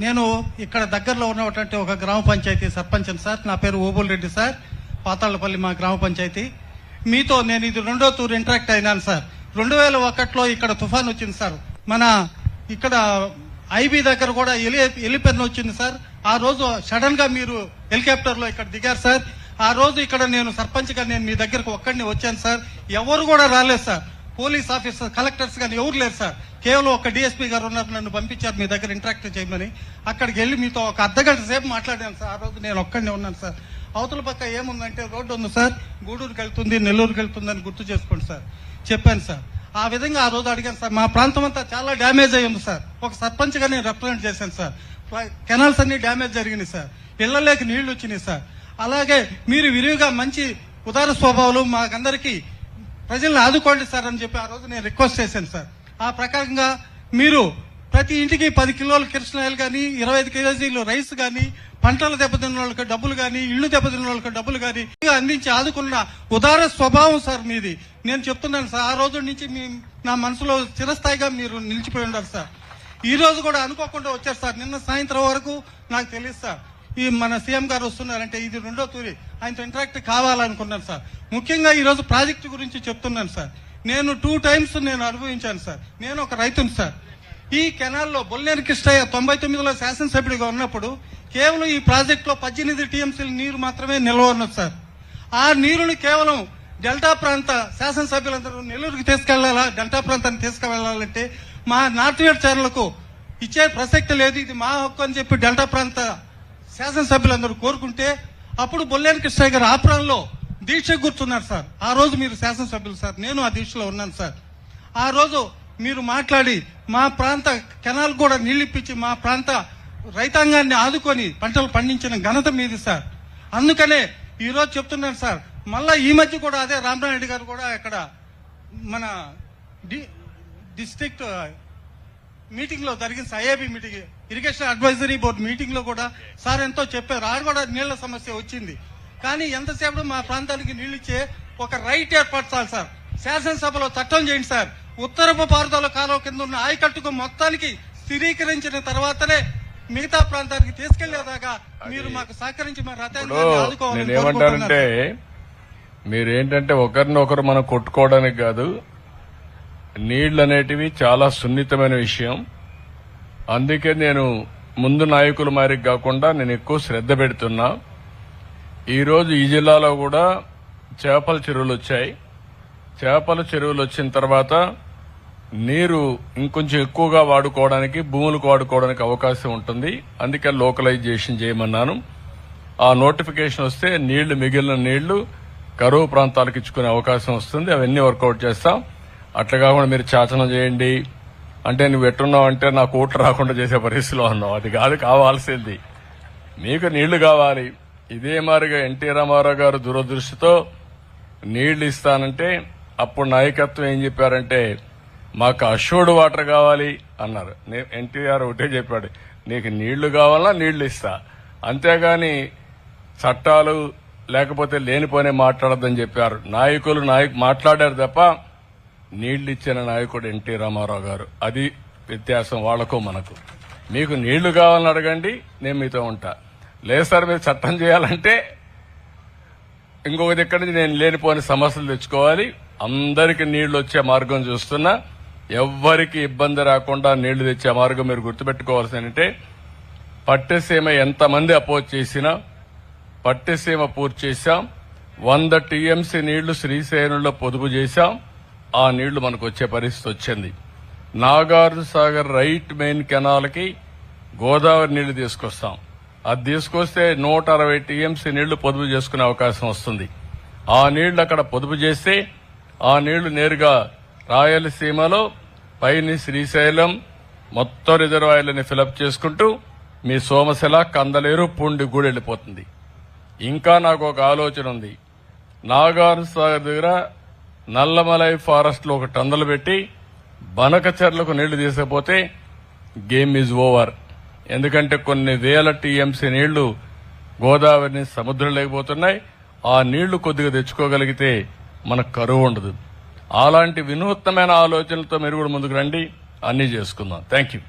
నేను ఇక్కడ దగ్గరలో ఉన్నటువంటి ఒక గ్రామ పంచాయతీ సర్పంచం సార్. నా పేరు ఓబుల్ రెడ్డి సార్. పాతాళ్ళపల్లి మా గ్రామ పంచాయతీ. మీతో నేను ఇది రెండో తూర్ ఇంటరాక్ట్ అయినాను సార్. రెండు వేల ఒకటిలో ఇక్కడ తుఫాన్ వచ్చింది సార్. మన ఇక్కడ ఐబీ దగ్గర కూడా ఎలి ఎలిపెన్ వచ్చింది సార్. ఆ రోజు సడన్గా మీరు హెలికాప్టర్లో ఇక్కడ దిగారు సార్. ఆ రోజు ఇక్కడ నేను సర్పంచ్గా నేను మీ దగ్గరకు ఒక్కడిని వచ్చాను సార్. ఎవరు కూడా రాలేదు సార్. పోలీస్ ఆఫీసర్ కలెక్టర్స్ కానీ ఎవరు లేరు సార్. కేవలం ఒక డిఎస్పీ గారు ఉన్నారు నన్ను పంపించారు మీ దగ్గర ఇంటరాక్ట్ చేయమని. అక్కడికి వెళ్ళి మీతో ఒక అర్ధగంట సేపు మాట్లాడాను సార్. ఆ రోజు నేను ఒక్కడినే ఉన్నాను సార్. అవతల పక్క ఏముందంటే రోడ్డు ఉంది సార్. గూడూరుకి వెళ్తుంది నెల్లూరుకి వెళ్తుందని అని గుర్తు చేసుకోండి సార్. చెప్పాను సార్. ఆ విధంగా ఆ రోజు అడిగాను సార్. మా ప్రాంతం అంతా చాలా డ్యామేజ్ అయ్యింది సార్. ఒక సర్పంచ్గా నేను రిప్రజెంట్ చేశాను సార్. కెనాల్స్ అన్ని డ్యామేజ్ జరిగినాయి సార్. ఇళ్ళలోకి నీళ్ళు వచ్చినాయి సార్. అలాగే మీరు విరివిగా మంచి ఉదార స్వభావాలు మాకందరికీ ప్రజల్ని ఆదుకోండి సార్ అని చెప్పి ఆ రోజు నేను రిక్వెస్ట్ చేశాను సార్. ఆ ప్రకారంగా మీరు ప్రతి ఇంటికి పది కిలోల కిరసనాయలు కానీ ఇరవై ఐదు కేజీలు రైస్ కానీ పంటలు దెబ్బతిన్న వాళ్ళకి డబ్బులు కానీ ఇళ్ళు దెబ్బతిన్న వాళ్ళకి డబ్బులు కానీ అందించి ఆదుకున్న ఉదార స్వభావం సార్ మీది. నేను చెప్తున్నాను సార్ ఆ రోజు నుంచి మీ నా మనసులో చిరస్థాయిగా మీరు నిలిచిపోయి ఉన్నారు సార్. ఈ రోజు కూడా అనుకోకుండా వచ్చారు సార్. నిన్న సాయంత్రం వరకు నాకు తెలియదు సార్. ఈ మన సీఎం గారు వస్తున్నారంటే ఇది రెండో తూరి. ఆయనతో ఇంటరాక్ట్ కావాలనుకున్నాను సార్. ముఖ్యంగా ఈరోజు ప్రాజెక్టు గురించి చెప్తున్నాను సార్. నేను టూ టైమ్స్ నేను అనుభవించాను సార్. నేను ఒక రైతుని సార్. ఈ కెనాల్లో బొల్లేరు కృష్ణయ్య తొంభై తొమ్మిదిలో శాసనసభ్యుడిగా ఉన్నప్పుడు కేవలం ఈ ప్రాజెక్టులో పద్దెనిమిది టీఎంసీల నీరు మాత్రమే నిల్వ ఉన్నది సార్. ఆ నీరుని కేవలం డెల్టా ప్రాంత శాసనసభ్యులందరూ నెల్లూరుకి తీసుకెళ్ళాలా డెల్టా ప్రాంతాన్ని తీసుకువెళ్ళాలంటే మా నార్త్ వేర్ ఇచ్చే ప్రసక్తి లేదు. ఇది మా హక్కు అని చెప్పి డెల్టా ప్రాంత శాసనసభ్యులందరూ కోరుకుంటే అప్పుడు బొల్లేరు కృష్ణయ్య గారు ఆపురంలో దీక్ష గుర్తున్నారు సార్. ఆ రోజు మీరు శాసనసభ్యులు సార్. నేను ఆ దీక్షలో ఉన్నాను సార్. ఆ రోజు మీరు మాట్లాడి మా ప్రాంత కెనాల్ కూడా నీళ్ళిప్పించి మా ప్రాంత రైతాంగాన్ని ఆదుకొని పంటలు పండించిన ఘనత మీది సార్. అందుకనే ఈరోజు చెప్తున్నారు చెప్తున్నాను సార్. మళ్ళా ఈ మధ్య కూడా అదే రామనాయుడు గారు కూడా ఇక్కడ మన డిస్ట్రిక్ట్ మీటింగ్లో sir. IAB meeting. Irrigation advisory board మీటింగ్లో కూడా సార్ ఎంతో చెప్పారు. ఆడ కూడా నీళ్ళ సమస్య వచ్చింది. కానీ ఎంతసేపు మా ప్రాంతానికి నీళ్ళు ఇచ్చే ఒక రైట్ ఏర్పరచాలి సార్. శాసనసభలో చట్టం చేయండి సార్. ఉత్తరపు పారుదల కాలువ కింద ఉన్న ఆయకట్టుకు మొత్తానికి స్థిరీకరించిన తర్వాతనే మిగతా ప్రాంతానికి తీసుకెళ్ళేదాకా మీరు మాకు సహకరించి మా రథాన్ని కోరుకుంటున్నాను. మీరేంటంటే ఒకరినొకరు మనం కొట్టుకోవడానికి కాదు నీళ్ళు అనేటివి చాలా సున్నితమైన విషయం. అందుకే నేను ముందు నాయకుల మారికి కాకుండా నేను ఎక్కువ శ్రద్ధ పెడుతున్నా. ఈరోజు ఈ జిల్లాలో కూడా చేపల చెరువులు వచ్చాయి. చేపల చెరువులు వచ్చిన తర్వాత నీరు ఇంకొంచెం ఎక్కువగా వాడుకోవడానికి భూములకు వాడుకోవడానికి అవకాశం ఉంటుంది. అందుకే లోకలైజేషన్ చేయమన్నాను. ఆ నోటిఫికేషన్ వస్తే నీళ్ళు మిగిలిన నీళ్ళు కరువు ప్రాంతాలకు ఇచ్చుకునే అవకాశం వస్తుంది. అవన్నీ వర్కౌట్ చేస్తాం. అట్లా కాకుండా మీరు చాచనం చేయండి. అంటే నువ్వు ఎట్టున్నావు అంటే నాకు ఓట్లు రాకుండా చేసే పరిస్థితిలో ఉన్నావు. అది కాదు కావాల్సింది. మీకు నీళ్ళు కావాలి. ఇదే మారిగా ఎన్టీ రామారావు గారు దురదృష్టితో నీళ్ళు ఇస్తానంటే అప్పుడు నాయకత్వం ఏం చెప్పారంటే మాకు అష్యూర్డ్ వాటర్ కావాలి అన్నారు. ఎన్టీఆర్ ఒకటే చెప్పాడు నీకు నీళ్ళు కావాలన్నా నీళ్ళు ఇస్తా. అంతేగాని చట్టాలు లేకపోతే లేనిపోనే మాట్లాడద్దని చెప్పారు. నాయకులు నాయకు మాట్లాడారు తప్ప నీళ్ళు ఇచ్చిన నాయకుడు ఎన్టీ రామారావు గారు. అది వ్యత్యాసం వాళ్ళకు మనకు. మీకు నీళ్ళు కావాలని అడగండి నేను మీతో ఉంటా. లేదు సార్ మీరు చట్టం చేయాలంటే ఇంకొక దగ్గర నుంచి నేను లేనిపోని సమస్యలు తెచ్చుకోవాలి. అందరికి నీళ్ళు వచ్చే మార్గం చూస్తున్నా. ఎవ్వరికి ఇబ్బంది రాకుండా నీళ్ళు తెచ్చే మార్గం మీరు గుర్తుపెట్టుకోవాల్సిందంటే అంటే ఎంతమంది అపోజ్ చేసినా పట్టిసీమ పూర్తి చేశాం. వంద టీఎంసీ నీళ్ళు శ్రీశైలంలో పొదుపు చేశాం. ఆ నీళ్ళు మనకు వచ్చే పరిస్థితి వచ్చింది. నాగార్జు సాగర్ రైట్ మెయిన్ కెనాల్కి గోదావరి నీళ్ళు తీసుకొస్తాం. అది తీసుకొస్తే నూట అరవై టీఎంసీ నీళ్ళు పొదుపు చేసుకునే అవకాశం వస్తుంది. ఆ నీళ్ళు అక్కడ పొదుపు చేస్తే ఆ నీళ్ళు నేరుగా రాయలసీమలో పైని శ్రీశైలం మొత్తం రిజర్వాయర్లని ఫిలప్ చేసుకుంటూ మీ సోమశిల కందలేరు పుండి గూడు వెళ్ళిపోతుంది. ఇంకా నాకు ఒక ఆలోచన ఉంది. నాగార్జునసాగర్ దగ్గర నల్లమలై ఫారెస్ట్లో ఒక టందలు పెట్టి బనక చెర్లకు నీళ్ళు తీసుకపోతే గేమ్ ఈజ్ ఓవర్. ఎందుకంటే కొన్ని వేల టీఎంసీ నీళ్ళు గోదావరిని సముద్రం లేకపోతున్నాయి. ఆ నీళ్ళు కొద్దిగా తెచ్చుకోగలిగితే మనకు కరువు ఉండదు. అలాంటి వినూత్నమైన ఆలోచనలతో మీరు కూడా ముందుకు రండి. అన్నీ చేసుకుందాం. Thank you